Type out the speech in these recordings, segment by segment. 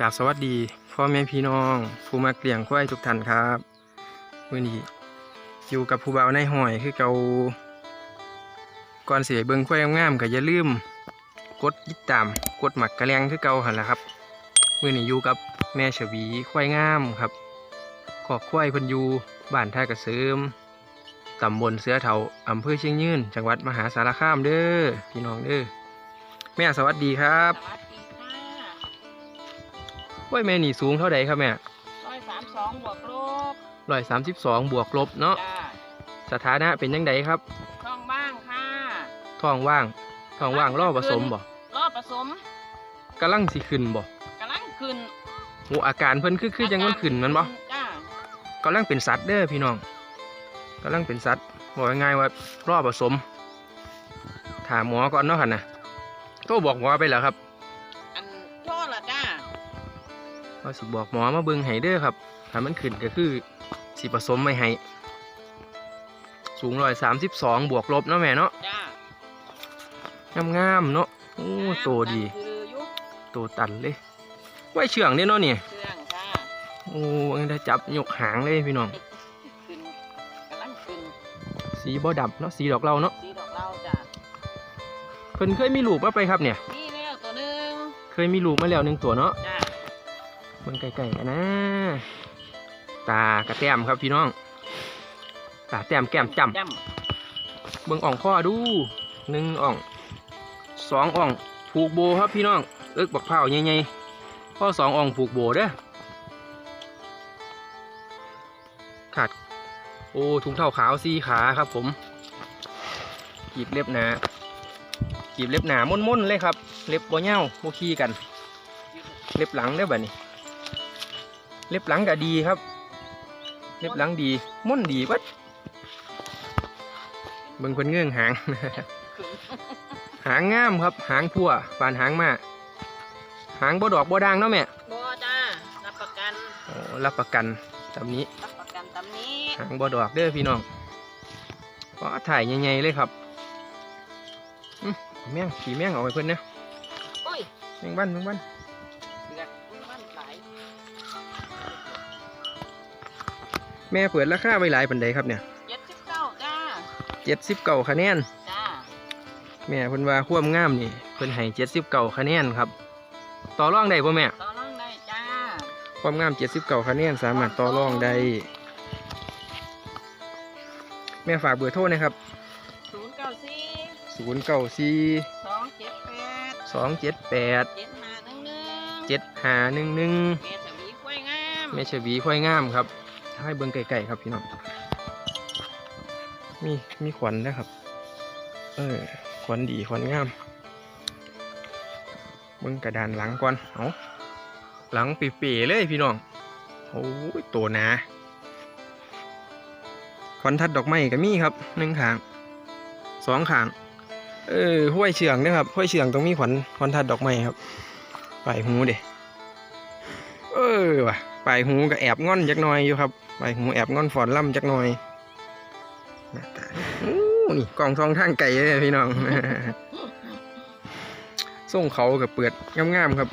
กราบสวัสดี พ่อแม่พี่น้องผู้มาเลี้ยงควายทุกท่านครับมื้อนี้อยู่กับผู้บ่าวในห้อยคือเก่าก่อนเสียเบิ่งควายงามๆก็อย่าลืม กดติดตามกดหมักกระแลงคือเก่าหันล่ะครับมื้อนี้อยู่กับแม่ฉวีควายงามครับขอกควายพิ่นอยู่บ้านท่ากระเสริมตำบลเสือเถาอำเภอเชียงยืน จังหวัดมหาสารคามเด้อพี่น้องเด้อแม่สวัสดีครับ ควายแม่นี่สูงเท่าใดครับแม่ร้อยสามสองบวกลบร้อยสามสิบสองบวกลบเนาะจ้าสถานะเป็นยังไงครับช่องบ้างค่ะ ท้องว่างท้องว่างรอผสมบ่รอบผสมกำลังสิขึ้นบ่กำลังขึ้นโอ้อาการเพิ่นคือคือยังมันขึ้นแมันบ่ จ้า กำลังเป็นสัตว์เด้อพี่น้องกำลังเป็นสัตว์บอกง่ายๆว่ารอผสม ถามหมอก่อนเนาะค่ะนะโทรบอกหมอไปแล้วครับ ว่าสิบอกหมอมาเบิ่งให้เด้อครับถ้ามันขึ้นก็คือสิผสมไม่ให้สูงร้อยสามสิบสองบวกลบเนาะแม่เนาะจ้างามๆเนาะโอ้โตดีคืออยุโตตันเลยไว้เชื่องเด้เนาะเนี่ยเครื่องค่ะโอ้ยได้จับยกหางเลยพี่น้องขึ้นกำลังขึ้นสีบ่ดับเนาะสีดอกเราเนาะสีดอกเหล่าจ้าเพิ่นเคยมีลูกมาไปครับเนี่ยนี่แล้วตัวหนึ่งเคยมีลูกมาแล้วหนึ่งตัวเนาะจ้า เบิ่งไกลๆกันนะตากระแต้มครับพี่น้อง ตาแต้มแก้มจ้ำจ้เบิ่งอ่องข้อดูหนึ่งอ่องสองอ่องผูกโบครับพี่น้องเอิกบักเผาวใหญ่ๆข้อสองอ่องผูกโบเด้อขาดโอ้ถุงเท้าขาวสีขาครับผมกีบเล็บหนากีบเล็บหนาม่นๆเลยครับ เล็บบ่เง่าบ่ขี้กันำเล็บหลังได้อบ่นี่ เล็บหลังก็ดีครับ เล็บหลังดีม่วนดีปัดเบิ่งเพิ่นเงื่องหางขึ้นหางงามครับ หางพัวปานหางมาหางบ่ดอกบ่ด่างเนาะแม่บัวจ้ารับประกันโอ้รับประกันตำนี้ รับประกันตำนี้ หางบ่ดอกเด้อพี่น้องก็ถ่ายใหญ่ๆเลยครับอื้อแม่งขี่แม่งเอาไปเพิ่นนะโอ้ยแม่งบ้านแม่งบ้าน แม่เปิดราคาไว้หลายปันใดครับเนี่ยเจ็ดสิบเก้าจ้าเจ็ดสิบเก้าคะแนน จ้าแม่เพิ่นว่าความงามนี่เพิ่นให้เจ็ดสิบเก้าคะแนนครับ ต่อรองได้ป่ะแม่ ต่อรองได้จ้าความงามเจ็ดสิบเก้าคะแนนสามารถต่อรองได้ แม่ฝากเบอร์โทรนะครับศูนย์เก้าสี่ศูนย์เก้าสี่สองเจ็ดแปดสองเจ็ดแปดเจ็ดห้าหนึ่งหนึ่งเจ็ดห้าหนึ่งหนึ่งเมสวีกล้วยงามแม่ชวีค่อยงามครับ ให้เบิ้งไก่ๆครับพี่น้อง มีมีขวัญนะครับ เออ ขวัญดีขวัญงาม เบิ้งกระดานหลังก่อน เอาหลังปีๆเลยพี่น้อง โอ้ยโตหนาขวัญทัดดอกไม้ก็มีครับหนึ่งขางสองขาง เออห้วยเชืองนะครับห้วยเชืองตรงมีขวัญขวัญทัดดอกไม้ครับปลายหูเด้เออว่ะปลายหูก็แอบง่อนจักหน่อยอยู่ครับ ปลายหูแอบงอนฝอนล่ำจักหน่อยนี่กล่องซองทางไก่เลยพี่น้องส่งเขากับเปิดงามๆครับ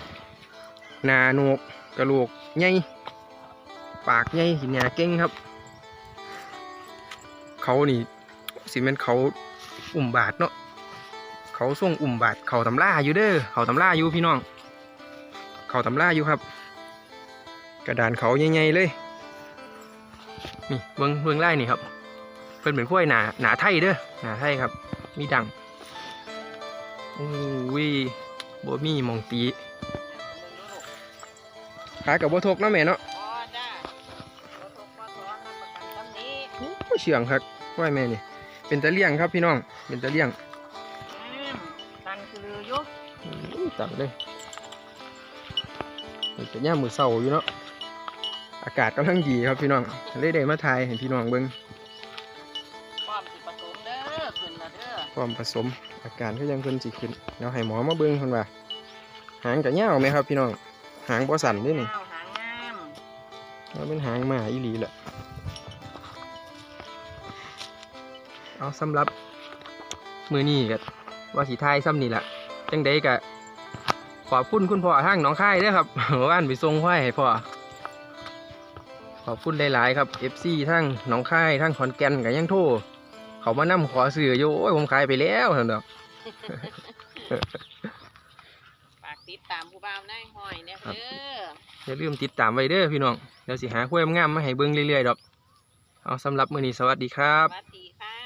นาโนกกระโหลกใหญ่ปากใหญ่หินหยาเก่งครับ เขานี่สิเป็นเขาอุ่มบาทเนาะเขาส่งอุ่มบาทเขาตำล่าอยู่เด้อเขาตำล่าอยู่พี่น้อง เขาตำล่าอยู่ครับ กระดานเขาใหญ่ๆเลย นี่เบิ้งเบิ้งไล่นี่ครับเพิ่นเป็นข้วยหนาหนาไทยเด้อหนาไทยครับ มีดังโอ้ยบ่มีหมองตีขากับบ่ทกเนาะแม่เนาะพอจ้าตัวทุกปอสอนรับประกันตำนี้โอ้ยเชื่องครับข้วยแม่นี่เป็นตะเลี่ยงครับพี่น้องเป็นตะเลี่ยงงามตันคืออยุอู้ตังเลยนี่เป็นย่ามมือเศร้าอยู่เนาะ อากาศกำลังดีครับพี่น้องเลยได้มาถ่ายให้พี่น้องเบิ่งความสิผสมเด้อขึ้นละเด้อความผสม อาการก็ยังเพิ่นสิขึ้นเดี๋ยวให้หมอมาเบิ่งเพิ่นว่าหางกะยาวไหมครับ พี่น้องหางบ่สั่นเด้นี่ข้าวหางงามว่าเป็นหางหมาอีหลีแหละเอาสำหรับมือนี้ก็ว่าสิทายซ้ำนี่แหละจังใดก็ขอบคุณคุณพ่อทางหน้องค่ายเด้อครับว่านไปส่งควายให้พ่อ ขอบคุณหลาย ๆ ครับ FC ทั้งหน้องค่ายทั้งขอนแก่นก็ยังโทรเขามานํขอซื้ออยู่โอ้ยผมขายไปแล้วท่านดอกฝากติดตามผู้บ่าวนายห้อยเนี่ยเด้ออย่าลืมติดตามไว้เด้อพี่น้องเดี๋ยวสิหาคุ้วยงามๆมาให้เบิ่งเรื่อย ๆ ดอก เอาสำหรับมื้อนี้สวัสดีครัสบ วัสดีค่ะ